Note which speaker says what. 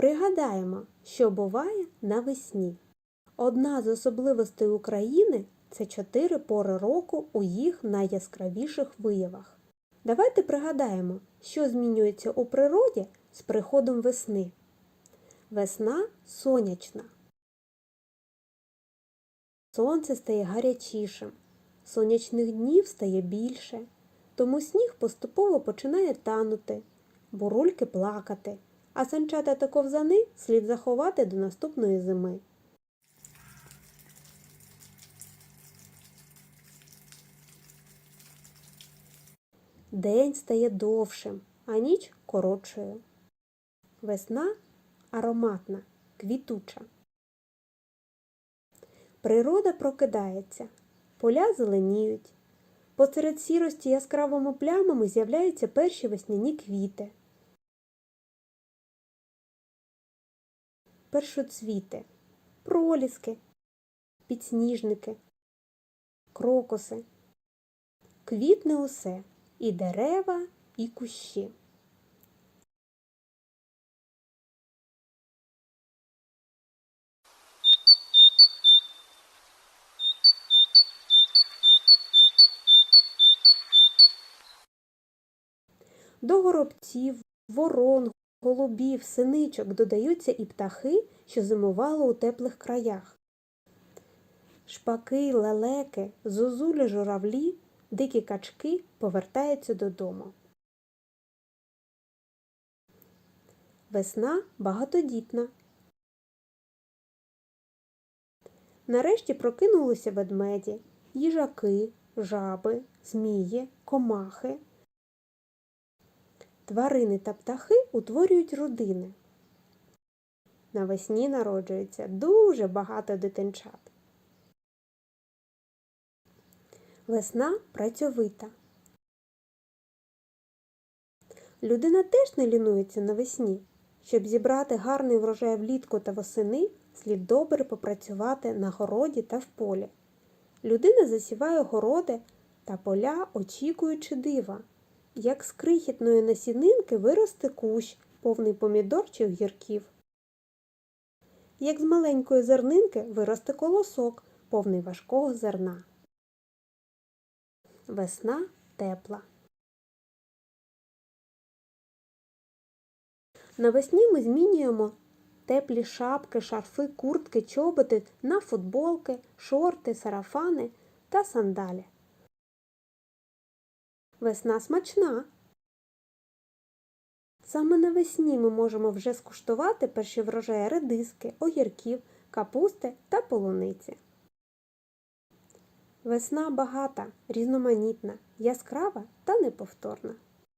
Speaker 1: Пригадаємо, що буває навесні. Одна з особливостей України це чотири пори року у їх найяскравіших виявах. Давайте пригадаємо, що змінюється у природі з приходом весни. Весна сонячна. Сонце стає гарячішим, сонячних днів стає більше, тому сніг поступово починає танути, бурульки плакати, а санчата та ковзани слід заховати до наступної зими. День стає довшим, а ніч коротшою. Весна ароматна, квітуча. Природа прокидається, поля зеленіють. Посеред сірості яскравими плямами з'являються перші весняні квіти. Першоцвіти, проліски, підсніжники, крокуси. Квітне усе і дерева, і кущі. До горобців, ворон, голубів, синичок додаються і птахи, що зимували у теплих краях. Шпаки, лелеки, зозулі, журавлі, дикі качки повертаються додому. Весна багатодітна. Нарешті прокинулися ведмеді, їжаки, жаби, змії, комахи. Тварини та птахи утворюють родини. Навесні народжується дуже багато дитинчат. Весна працьовита. Людина теж не лінується навесні. Щоб зібрати гарний врожай влітку та восени, слід добре попрацювати на городі та в полі. Людина засіває городи та поля, очікуючи дива. Як з крихітної насінинки виросте кущ, повний помідор чи огірків. Як з маленької зернинки виросте колосок, повний важкого зерна. Весна тепла. Навесні ми змінюємо теплі шапки, шарфи, куртки, чоботи на футболки, шорти, сарафани та сандалі. Весна смачна. Саме навесні ми можемо вже скуштувати перші врожаї редиски, огірків, капусти та полуниці. Весна багата, різноманітна, яскрава та неповторна.